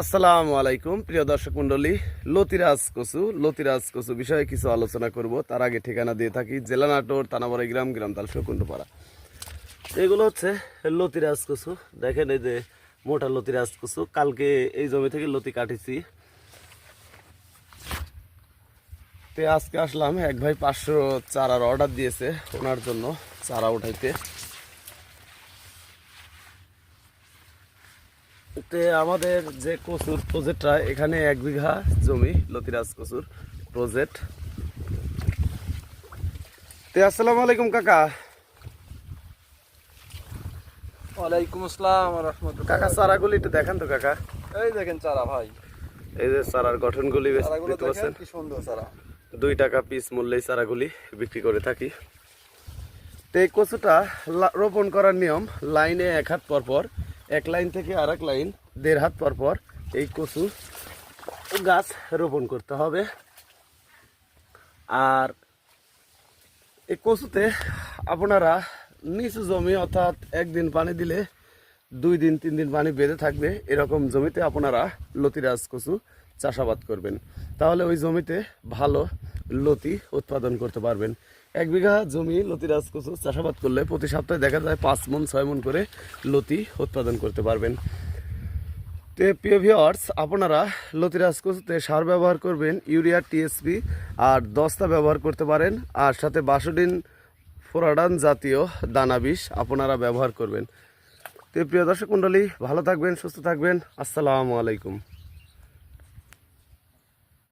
আসসালামু আলাইকুম, প্রিয় দর্শক মন্ডলী লতিরাজ কসু লতিরাজ কসু বিষয়ে কিছু আলোচনা করব। তার আগে ঠিকানা দিয়ে থাকি জেলা নাটোর, তানাবাড়ি গ্রাম গ্রাম তাল কুণ্ডপাড়া এগুলো হচ্ছে লতিরাজ কসু। দেখেন এই যে মোটা লতিরাজ কসু। কালকে এই জমি থেকে লতি কাটিছি। তে আজকে আসলাম, এক ভাই পাঁচশো চারার অর্ডার দিয়েছে ওনার জন্য চারা উঠাইতে। তে আমাদের যে কচুর প্রজেক্টটা এখানে এক বিঘা জমি লতিরাজ কচুর প্রজেক্ট তে আসসালামু আলাইকুম কাকা। ওয়ালাইকুম আসসালাম রহমতুল্লাহ কাকা চারাগুলি একটু দেখেন তো কাকা। এই দেখেন চারা ভাই। এই যে চারার গঠনগুলি দেখতে পাচ্ছেন। কি সুন্দর চারা। দুই টাকা পিস মূল্যে চারাগুলি বিক্রি করে থাকি। তো এই কচুটা রোপণ করার নিয়ম লাইনে এক হাত পর পর এক লাইন থেকে আর লাইন, দেড় হাত পর পর এই কচু গাছ রোপণ করতে হবে। আর এই কচুতে আপনারা নিচু জমি অর্থাৎ একদিন পানি দিলে দুই দিন, তিন দিন পানি বেঁধে থাকবে, এরকম জমিতে আপনারা লতিরাজ কচু চাষাবাদ করবেন। তাহলে ওই জমিতে ভালো লতি উৎপাদন করতে পারবেন। এক বিঘা জমি লতিরাজ কচু চাষাবাদ করলে প্রতি সপ্তাহে দেখা যায় পাঁচ মন, ছয় মন করে লতি উৎপাদন করতে পারবেন। তে প্রিয় ভিওয়ার্স আপনারা লতিরাজ কচুতে সার ব্যবহার করবেন, ইউরিয়া, টিএসপি আর দস্তা ব্যবহার করতে পারেন। আর সাথে বাসোডিন, ফোরাডান জাতীয় দানা বিষ আপনারা ব্যবহার করবেন। তো প্রিয় দর্শক মণ্ডলী, ভালো থাকবেন, সুস্থ থাকবেন। আসসালামু আলাইকুম।